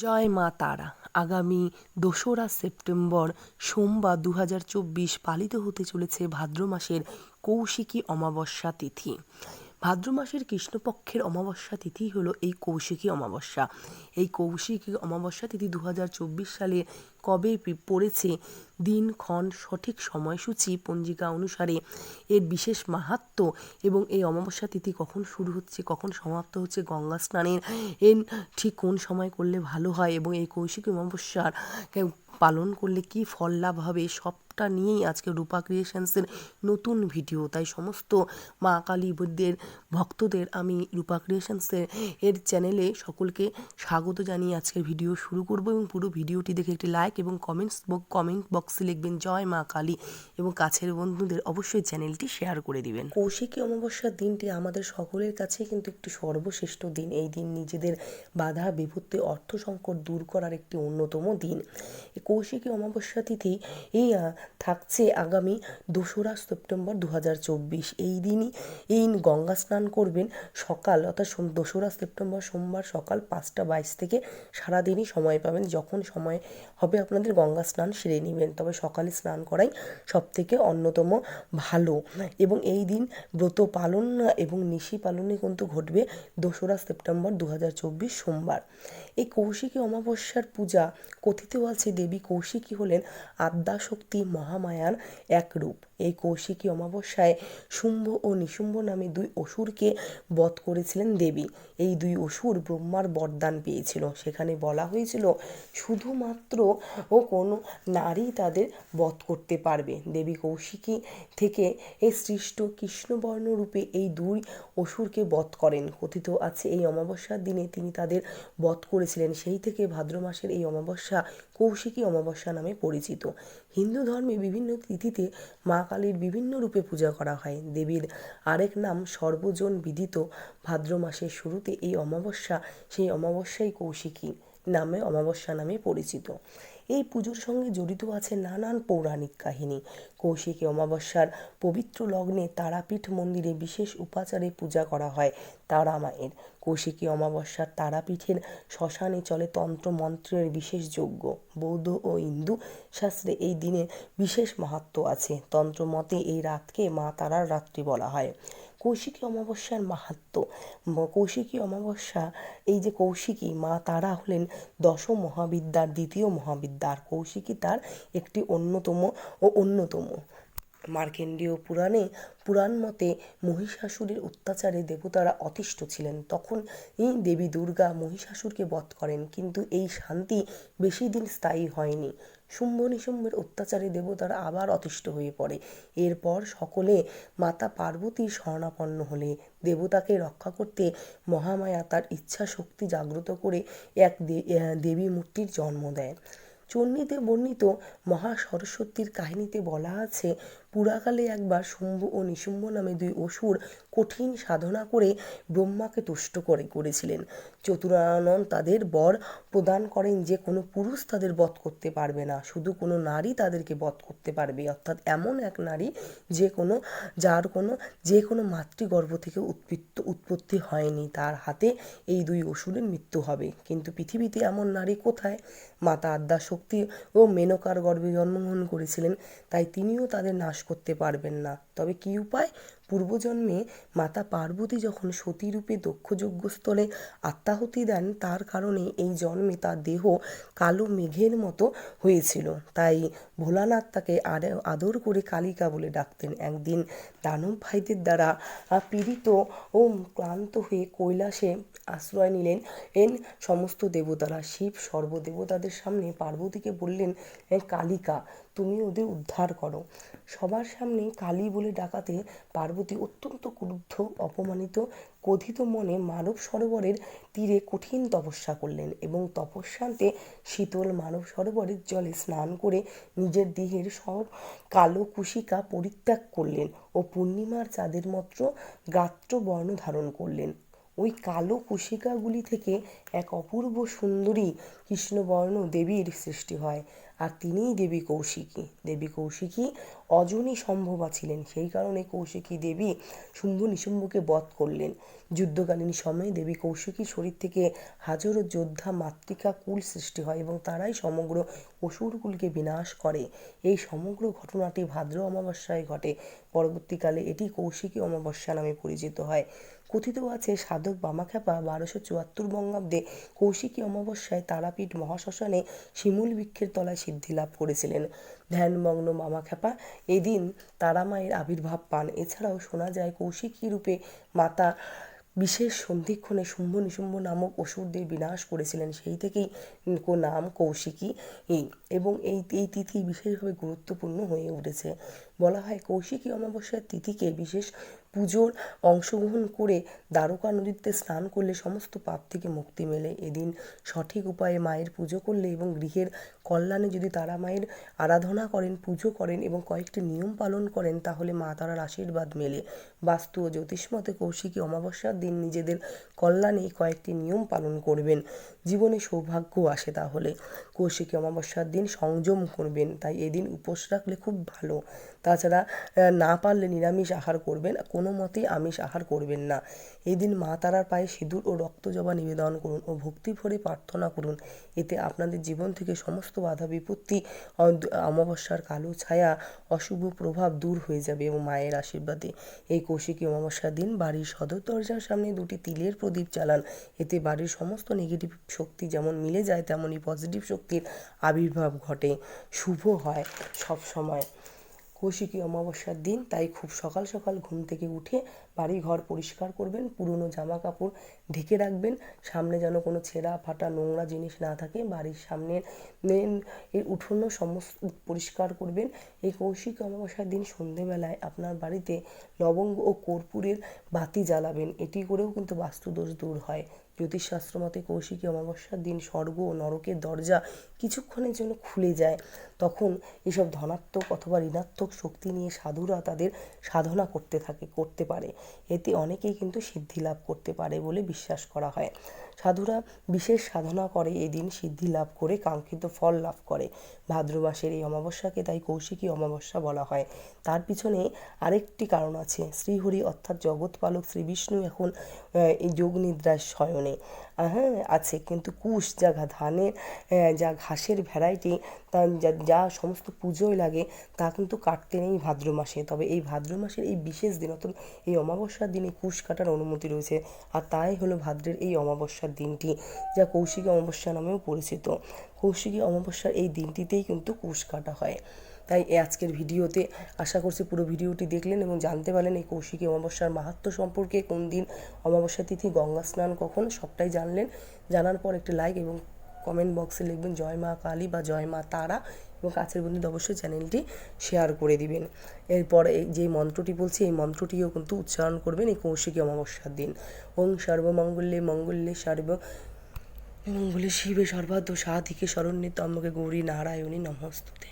জয় মা তারা। আগামী দোসরা সেপ্টেম্বর সোমবার দু হাজার চব্বিশ পালিত হতে চলেছে ভাদ্র মাসের কৌশিকী অমাবস্যা তিথি। ভাদ্র মাসের কৃষ্ণপক্ষের অমাবস্যা তিথি হলো এই কৌশিকী অমাবস্যা। এই কৌশিকী অমাবস্যা তিথি দু সালে কবে পড়েছে? দিনক্ষণ সঠিক সময়সূচি, পঞ্জিকা অনুসারে। এর বিশেষ মাহাত্ম্য এবং এই অমাবস্যা তিথি কখন শুরু হচ্ছে, কখন সমাপ্ত হচ্ছে গঙ্গা স্নানের? এর ঠিক কোন সময় করলে ভালো হয় এবং এই কৌশিকী অমাবস্যার পালন করলে কি ফল লাভ হবে সবটা নিয়েই আজকে রূপা ক্রিয়েশনসের নতুন ভিডিও। তাই সমস্ত মা কালী বুদ্ধের ভক্তদের আমি রূপা ক্রিয়েশনসের এর চ্যানেলে সকলকে স্বাগত জানিয়ে আজকের ভিডিও শুরু করব এবং পুরো ভিডিওটি দেখে একটি লাইক এবং কমেন্টস কমেন্ট বক্সে লিখবেন, জয় মা কালী এবং কাছের বন্ধুদের অবশ্যই চ্যানেলটি শেয়ার করে দিবেন। কৌশিকী অমাবস্যার দিনটি আমাদের সকলের কাছে কিন্তু একটি সর্বশ্রেষ্ঠ দিন। এই দিন নিজেদের বাধা, বিপত্তি, অর্থ সংকট দূর করার একটি অন্যতম দিন। কৌশিকী অমাবস্যা তিথি এই থাকছে আগামী দোসরা সেপ্টেম্বর দু হাজার চব্বিশ। এই দিনই, এই গঙ্গা স্নান করবেন সকাল, অর্থাৎ দোসরা সেপ্টেম্বর সোমবার সকাল পাঁচটা বাইশ থেকে সারাদিনই সময় পাবেন। যখন সময় হবে আপনাদের গঙ্গা স্নান সেরে নেবেন। তবে সকালে স্নান করাই সব থেকে অন্যতম ভালো। এবং এই দিন ব্রত পালন এবং নিশি পালনে কিন্তু ঘটবে দোসরা সেপ্টেম্বর দু হাজার চব্বিশ সোমবার। এই কৌশিকী অমাবস্যার পূজা কথিত আছে, দেবী কৌশিকী হলেন আদ্যাশক্তি মহামায়ার এক রূপ এই কৌশিকী অমাবস্যায় শুম্ভ ও নিশুম্ভ নামে দুই অসুরকে বধ করেছিলেন দেবী। এই দুই অসুর ব্রহ্মার বরদান পেয়েছিল। সেখানে বলা হয়েছিল, শুধুমাত্র ও কোনো নারী তাদের বধ করতে পারবে। দেবী কৌশিকী থেকে এই সৃষ্ট কৃষ্ণবর্ণ রূপে এই দুই অসুরকে বধ করেন। কথিত আছে, এই অমাবস্যার দিনে তিনি তাদের বধ করেছিলেন। সেই থেকে ভাদ্র মাসের এই অমাবস্যা কৌশিকী অমাবস্যা নামে পরিচিত। হিন্দু ধর্মে বিভিন্ন তিথিতে মা কালীর বিভিন্ন রূপে পূজা করা হয়। দেবীর আরেক নাম সর্বজন বিদিত ভাদ্র মাসের শুরুতে এই অমাবস্যা, সেই অমাবস্যাই কৌশিকী। নামে, অমাবস্যা নামে পরিচিত। এই পুজোর সঙ্গে জড়িত আছে নানান পৌরাণিক কাহিনী। কৌশিকী অমাবস্যার পবিত্র লগ্নে তারাপীঠ মন্দিরে বিশেষ উপাচারে পূজা করা হয় তারা মায়ের। কৌশিকী অমাবস্যার তারাপীঠের শ্মশানে চলে তন্ত্র মন্ত্রের বিশেষ যজ্ঞ। বৌদ্ধ ও হিন্দু শাস্ত্রে এই দিনে বিশেষ মাহাত্ম্য আছে। তন্ত্রমতে এই রাতকে মা তারার রাত্রি বলা হয়। কৌশিকী অমাবস্যার মাহাত্ম্য ম- কৌশিকী অমাবস্যা, এই যে কৌশিকী, মা তারা হলেন দশম মহাবিদ্যার, দ্বিতীয় মহাবিদ্যার কৌশিকী তার একটি অন্যতম ও অন্যতম। মার্কেন্ডীয় পুরাণে, পুরাণ মতে মহিষাসুরের অত্যাচারে দেবতারা অতিষ্ঠ ছিলেন। তখন এই দেবী দুর্গা মহিষাসুরকে বধ করেন, কিন্তু এই শান্তি বেশি দিন স্থায়ী হয়নি। শুম্ভ নিশুম্ভের অত্যাচারে দেবতারা আবার অতিষ্ঠ হয়ে পড়ে। এরপর সকলে মাতা পার্বতীর শরণাপন্ন হলে দেবতাকে রক্ষা করতে মহামায়া তার ইচ্ছা শক্তি জাগ্রত করে এক দেবী মূর্তির জন্ম দেয়। চণ্ডীতে বর্ণিত মহা সরস্বতীর কাহিনীতে বলা আছে পুরাকালে একবার শুম্ভ ও নিশুম্ভ নামে দুই অসুর কঠিন সাধনা করে ব্রহ্মাকে তুষ্ট করে করেছিলেন। চতুরানন তাদের বর প্রদান করেন যে কোনো পুরুষ তাদের বধ করতে পারবে না, শুধু কোনো নারী তাদেরকে বধ করতে পারবে। অর্থাৎ এমন এক নারী যে কোনো, যার কোনো, যে কোনো মাতৃগর্ভ থেকে উৎপত্ত, উৎপত্তি হয়নি, তার হাতে এই দুই অসুরের মৃত্যু হবে। কিন্তু পৃথিবীতে এমন নারী কোথায়? মাতা আদ্যা শক্তি ও মেনকার গর্ভে জন্মগ্রহণ করেছিলেন, তাই তিনিও তাদের নাশ করতে পারবেন না। তবে কি উপায়? পূর্বজন্মে মাতা পার্বতী যখন সতীরূপে দক্ষযজ্ঞস্থলে আত্মাহুতি দেন, তার কারণে এই জন্মে তার দেহ কালো মেঘের মতো হয়েছিল। তাই ভোলানাথ তাকে আরে- আদর করে কালিকা বলে ডাকতেন। একদিন দানব ভাইদের দ্বারা পীড়িত ও ক্লান্ত হয়ে কৈলাসে আশ্রয় নিলেন এন সমস্ত দেবতারা। শিব সর্বদেবতাদের সামনে পার্বতীকে বললেন কালিকা তুমি ওদের উদ্ধার করো। সবার সামনে কালী বলে ডাকাতে পার্বতী অত্যন্ত ক্রুদ্ধ, অপমানিত, ক্রোধিত মনে মানব সরোবরের তীরে কঠিন তপস্যা করলেন এবং তপস্যান্তে শীতল মানব সরোবরের জলে স্নান করে নিজের দেহের সব কালো কুশিকা পরিত্যাগ করলেন ও পূর্ণিমার চাঁদের মতো গাত্র বর্ণ ধারণ করলেন। ওই কালো কুশিকাগুলি থেকে এক অপূর্ব সুন্দরী কৃষ্ণবর্ণ দেবীর সৃষ্টি হয়। আর তিনিই দেবী কৌশিকী। দেবী কৌশিকী অজনী সম্ভবা ছিলেন। সেই কারণে কৌশিকী দেবী শুম্ভ নিশুম্ভকে বধ করলেন। যুদ্ধকালীন সময়ে দেবী কৌশিকীর শরীর থেকে হাজারো যোদ্ধা মাতৃকা কুল সৃষ্টি হয় এবং তারাই সমগ্র অসুরকুলকে বিনাশ করে। এই সমগ্র ঘটনাটি ভাদ্র অমাবস্যায় ঘটে। পরবর্তীকালে এটি কৌশিকী অমাবস্যা নামে পরিচিত হয়। কথিত আছে, সাধক বামাখ্যাপা বারোশো চুয়াত্তর বঙ্গাব্দে কৌশিকী অমাবস্যায় তারাপীঠ মহাশ্মশানে শিমুল বৃক্ষের তলায় সিদ্ধি লাভ করেছিলেন ধ্যানমগ্ন মামাখ্যাপা এদিন তারা মায়ের আবির্ভাব পান। এছাড়াও শোনা যায়, কৌশিকী রূপে মাতা বিশেষ সন্ধিক্ষণে শুম্ভ নিশুম্ভ নামক অসুরদের বিনাশ করেছিলেন। সেই থেকেই নাম কৌশিকী। এবং এই এই তিথি বিশেষভাবে গুরুত্বপূর্ণ হয়ে উঠেছে। বলা হয় কৌশিকী অমাবস্যার তিথিকে বিশেষ পুজোর অংশগ্রহণ করে দ্বারকা নদীতে স্নান করলে সমস্ত পাপ থেকে মুক্তি মেলে। এদিন সঠিক উপায়ে মায়ের পুজো করলে এবং গৃহের কল্যাণে যদি তারা মায়ের আরাধনা করেন, পুজো করেন এবং কয়েকটি নিয়ম পালন করেন, তাহলে মা তারার আশীর্বাদ মেলে। বাস্তু ও জ্যোতিষমতে কৌশিকী অমাবস্যার দিন নিজেদের কল্যাণে কয়েকটি নিয়ম পালন করবেন। জীবনে সৌভাগ্য আসে তাহলে। কৌশিকী অমাবস্যার দিন সংযম করবেন, তাই এদিন উপোস রাখলে খুব ভালো। তাছাড়া না পারলে নিরামিষ আহার করবেন। কোনো মতেই আমিষ আহার করবেন না। এদিন মা তারার পায়ে সিঁদুর ও রক্ত জবা নিবেদন করুন ও ভক্তি ভরে প্রার্থনা করুন। এতে আপনাদের জীবন থেকে সমস্ত বাধা বিপত্তি অমাবস্যার কালো ছায়া, অশুভ প্রভাব দূর হয়ে যাবে এবং মায়ের আশীর্বাদে। এই কৌশিকী অমাবস্যার দিন বাড়ির সদর দরজার সামনে দুটি তিলের প্রদীপ চালান। এতে বাড়ির সমস্ত নেগেটিভ শক্তি যেমন মিলে যায় তেমনই পজিটিভ শক্তির আবির্ভাব ঘটে। শুভ হয় সব সময় কৌশিকী অমাবস্যার দিন, তাই খুব সকাল সকাল ঘুম থেকে উঠে বাড়ি ঘর পরিষ্কার করবেন, পুরনো জামা কাপড় ঢেকে রাখবেন, সামনে যেন কোনো ছেঁড়া ফাটা নোংরা জিনিস না থাকে, বাড়ির সামনে মেন এর উঠোনও সমস্ত পরিষ্কার করবেন। এই কৌশিকী অমাবস্যার দিন সন্ধেবেলায় আপনার বাড়িতে লবঙ্গ ও কর্পূরের বাতি জ্বালাবেন, এটি করেও কিন্তু বাস্তুদোষ দূর হয়। জ্যোতিষশাস্ত্র মতে কৌশিকী অমাবস্যার দিন স্বর্গ ও নরকের দরজা কিছুক্ষণের জন্য খুলে যায়। তখন এসব ধনাত্মক অথবা ঋণাত্মক শক্তি নিয়ে সাধুরা তাদের সাধনা করতে থাকে, করতে পারে। এতে অনেকেই কিন্তু সিদ্ধি লাভ করতে পারে বলে বিশ্বাস করা হয়। সাধুরা বিশেষ সাধনা করে এদিন সিদ্ধি লাভ করে কাঙ্ক্ষিত ফল লাভ করে। ভাদ্র মাসের এই অমাবস্যাকে তাই কৌশিকী অমাবস্যা বলা হয়। তার পিছনে আরেকটি কারণ আছে। শ্রীহরি অর্থাৎ জগৎপালক শ্রী বিষ্ণু এখন এই যোগ নিদ্রায় শয়নে হ্যাঁ আছে। কিন্তু কুশ, যা ধানের যা ঘাসের ভ্যারাইটি তা যা যা সমস্ত পুজোয় লাগে, তা কিন্তু কাটতে নেই ভাদ্র মাসে। তবে এই ভাদ্র মাসের এই বিশেষ দিন, অর্থাৎ এই অমাবস্যার দিনে কুশ কাটার অনুমতি রয়েছে। আর তাই হলো ভাদ্রের এই অমাবস্যার দিনটি, যা কৌশিকী অমাবস্যা নামেও পরিচিত। কৌশিকী অমাবস্যার এই দিনটিতেই কিন্তু কুশ কাটা হয়। তাই আজকের ভিডিওতে আশা করছি পুরো ভিডিওটি দেখলেন এবং জানতে পারলেন এই কৌশিকী অমাবস্যার মাহাত্ম্য সম্পর্কে, কোন দিন অমাবস্যা তিথি, গঙ্গা স্নান কখন, সবটাই জানলেন। জানার পর একটি লাইক এবং কমেন্ট বক্সে লিখবেন, জয় মা কালী বা জয় মা তারা এবং কাছের বন্ধুদের অবশ্যই চ্যানেলটি শেয়ার করে দিবেন। এরপর এই যে মন্ত্রটি বলছি, এই মন্ত্রটিও কিন্তু উচ্চারণ করবেন এই কৌশিকী অমাবস্যার দিন। ওং সর্বমঙ্গল্যে মঙ্গল্যে সর্ব, মঙ্গলে শিবে সর্বাদ্য সাধিকে শরণ্যে তম্বকে গৌরী নারায়ণী নমস্তুতে।